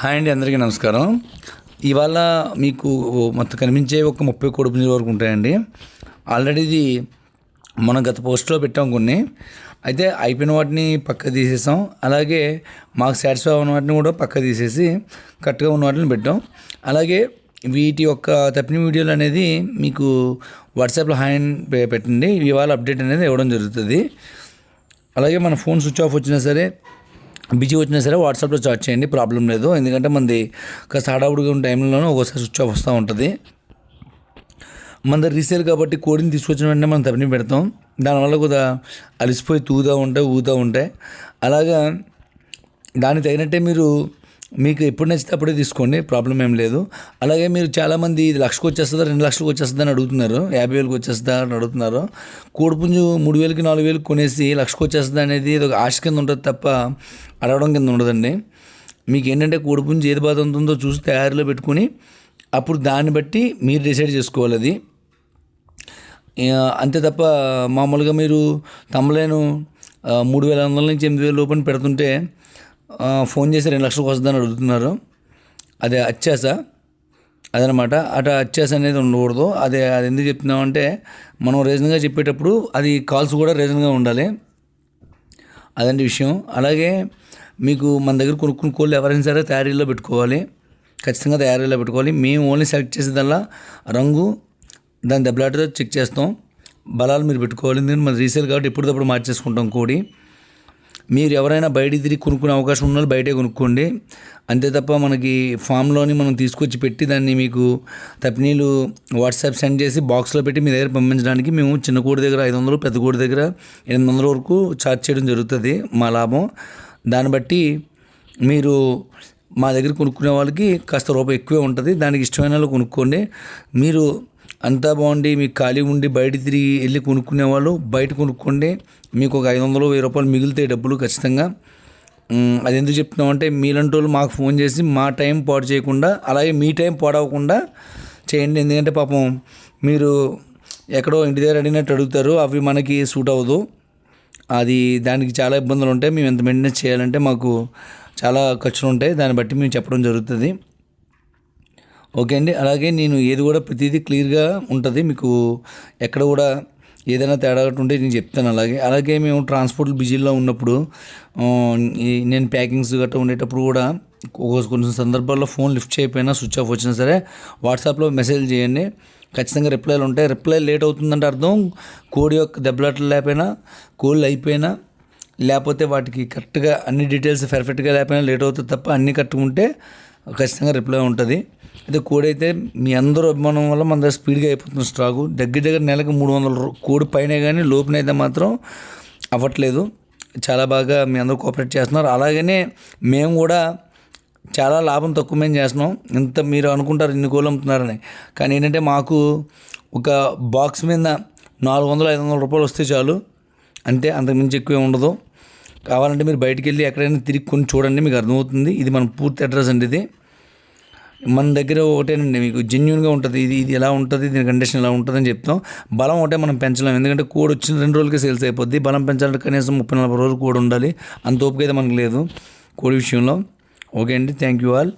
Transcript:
Hi అండి అందరికీ నమస్కారం. ఇవాళ మీకు మొత్తం కనిపించే ఒక ముప్పై కోడి పుంజుల వరకు ఉంటాయండి. ఆల్రెడీ ఇది మనం గత పోస్ట్లో పెట్టాం కొన్ని. అయితే అయిపోయిన వాటిని పక్క తీసేసాం. అలాగే మాకు సాటిస్ఫై ఉన్న వాటిని కూడా పక్క తీసేసి కరెక్ట్గా ఉన్న వాటిని పెట్టాం. అలాగే వీటి యొక్క తప్పిన వీడియోలు అనేది మీకు వాట్సాప్లో హాయ్ పెట్టండి. ఇవాళ అప్డేట్ అనేది ఇవ్వడం జరుగుతుంది. అలాగే మన ఫోన్ స్విచ్ ఆఫ్ వచ్చినా సరే బిజీ వచ్చినా సరే వాట్సాప్లో చాట్ చేయండి ప్రాబ్లం లేదు. ఎందుకంటే మనది కాస్త హడావుడిగా ఉన్న టైంలోనూ ఒకసారి స్విచ్ ఆఫ్ వస్తూ ఉంటుంది. మన రీసేల్ కాబట్టి కోడిని తీసుకొచ్చిన వెంటనే మనం తప్పని పెడతాం. దానివల్ల కూడా అలసిపోయి తూగుతూ ఉంటాయి ఊగుతూ ఉంటాయి అలాగా దానికి తగినట్టే మీరు మీకు ఎప్పుడు నచ్చితే అప్పుడే తీసుకోండి ప్రాబ్లం ఏం లేదు. అలాగే మీరు చాలామంది ఇది లక్షకు వచ్చేస్తుందా రెండు లక్షలకు వచ్చేస్తుందా అని అడుగుతున్నారు యాభై వేలకు వచ్చేస్తుందా అని అడుగుతున్నారు. కోడిపుంజు మూడు వేలకి నాలుగు వేలకు కొనేసి లక్షకు వచ్చేస్తుందా అనేది ఇది ఒక ఆశ కింద ఉంటుంది తప్ప అడగడం కింద ఉండదండి. మీకు ఏంటంటే కోడిపుంజు ఏది బాధ ఉంటుందో చూసి తయారీలో పెట్టుకుని అప్పుడు దాన్ని బట్టి మీరు డిసైడ్ చేసుకోవాలి అది. అంతే తప్ప మామూలుగా మీరు తమ్మలేను మూడు వేల వందల నుంచి ఎనిమిది వేల రూపాయలు పెడుతుంటే ఫోన్ చేసి రెండు లక్షలకు వస్తుందని అడుగుతున్నారు. అదే అత్యాస అదనమాట. అట అత్యాస అనేది ఉండకూడదు. అదే అది ఎందుకు చెప్తున్నామంటే మనం రీజన్గా చెప్పేటప్పుడు అది కాల్స్ కూడా రీజన్గా ఉండాలి. అదండి విషయం. అలాగే మీకు మన దగ్గర కొనుక్కున్న కోళ్ళు ఎవరైనా సరే తయారీలో పెట్టుకోవాలి. ఖచ్చితంగా తయారీలో పెట్టుకోవాలి. మేము ఓన్లీ సెలెక్ట్ చేసేదల్లా రంగు దాని దెబ్బలాటతో చెక్ చేస్తాం. బలాలు మీరు పెట్టుకోవాలి. ఎందుకంటే మన రీసేల్ కాబట్టి ఎప్పటికప్పుడు మార్చేసుకుంటాం కోడి. మీరు ఎవరైనా బయట తిరిగి కొనుక్కునే అవకాశం ఉన్న వాళ్ళు బయటే కొనుక్కోండి. అంతే తప్ప మనకి ఫామ్లోని మనం తీసుకొచ్చి పెట్టి దాన్ని మీకు తప్పినీళ్ళు వాట్సాప్ సెండ్ చేసి బాక్స్లో పెట్టి మీ దగ్గర పంపించడానికి మేము చిన్న కోడి దగ్గర ఐదు వందలు పెద్ద కోడి దగ్గర ఎనిమిది వందల వరకు ఛార్జ్ చేయడం జరుగుతుంది మా లాభం. దాన్ని బట్టి మీరు మా దగ్గర కొనుక్కునే వాళ్ళకి కాస్త రూపాయి ఎక్కువే ఉంటుంది. దానికి ఇష్టమైన వాళ్ళు కొనుక్కోండి. మీరు అంతా బాగుండి మీకు ఖాళీ ఉండి బయట తిరిగి వెళ్ళి కొనుక్కునే వాళ్ళు బయట కొనుక్కోండి మీకు ఒక ఐదు వందలు వెయ్యి రూపాయలు మిగులుతాయి డబ్బులు ఖచ్చితంగా. అది ఎందుకు చెప్తున్నామంటే మీలాంటి వాళ్ళు మాకు ఫోన్ చేసి మా టైం పాడు చేయకుండా అలాగే మీ టైం పాడవకుండా చేయండి. ఎందుకంటే పాపం మీరు ఎక్కడో ఇంటి దగ్గర అడిగినట్టు అడుగుతారు అవి మనకి సూట్ అవ్వదు. అది దానికి చాలా ఇబ్బందులు ఉంటాయి. మేము ఎంత మెయింటెనెన్స్ చేయాలంటే మాకు చాలా ఖర్చులు ఉంటాయి. దాన్ని బట్టి మేము చెప్పడం జరుగుతుంది. ఓకే అండి. అలాగే నేను ఏది కూడా ప్రతిదీ క్లియర్గా ఉంటుంది. మీకు ఎక్కడ కూడా ఏదైనా తేడా ఉంటే నేను చెప్తాను అలాగే. అలాగే మేము ట్రాన్స్పోర్ట్ బిజీలో ఉన్నప్పుడు నేను ప్యాకింగ్స్ గట్రా ఉండేటప్పుడు కూడా కొన్ని సందర్భాల్లో ఫోన్ లిఫ్ట్ చేయకపోయినా స్విచ్ ఆఫ్ వచ్చినా సరే వాట్సాప్లో మెసేజ్ చేయండి. ఖచ్చితంగా రిప్లైలు ఉంటాయి. రిప్లై లేట్ అవుతుందంటే అర్థం. కోడి యొక్క దెబ్బలాటలు లేకపోయినా కోళ్ళు అయిపోయినా లేకపోతే వాటికి కరెక్ట్గా అన్ని డీటెయిల్స్ పర్ఫెక్ట్గా లేకపోయినా లేట్ అవుతుంది తప్ప అన్నీ కట్టుకుంటే ఖచ్చితంగా రిప్లై ఉంటుంది. అయితే కోడి అయితే మీ అందరూ అభిమానం వల్ల మన దగ్గర స్పీడ్గా అయిపోతుంది స్టాకు దగ్గర దగ్గర నెలకు మూడు వందల కోడి పైన కానీ లోపునైతే మాత్రం అవ్వట్లేదు. చాలా బాగా మీ అందరూ కోఆపరేట్ చేస్తున్నారు. అలాగనే మేము కూడా చాలా లాభం తక్కువ మేము చేస్తున్నాం. ఇంత మీరు అనుకుంటారు ఇన్ని కోళ్ళు అమ్ముతున్నారని. కానీ ఏంటంటే మాకు ఒక బాక్స్ మీద నాలుగు వందలు ఐదు వందల రూపాయలు వస్తే చాలు. అంతే అంతకుమించి ఎక్కువే ఉండదు. కావాలంటే మీరు బయటికి వెళ్ళి ఎక్కడైనా తిరిగి కొని చూడండి మీకు అర్థమవుతుంది. ఇది మన పూర్తి అడ్రస్ అండి ఇది. మన దగ్గర ఒకటేనండి మీకు జెన్యున్గా ఉంటుంది ఇది ఇది ఎలా ఉంటుంది దీని కండిషన్ ఎలా ఉంటుంది అని చెప్తాం. బలం ఒకటే మనం పెంచలేం ఎందుకంటే కోడ్ వచ్చిన రెండు రోజులకే సేల్స్ అయిపోద్ది. బలం పెంచాలంటే కనీసం ముప్పై నలభై రోజులు కోడ్ ఉండాలి. అంత ఓపిక అయితే మనకు లేదు కోడి విషయంలో. ఓకే అండి థ్యాంక్ యూ ఆల్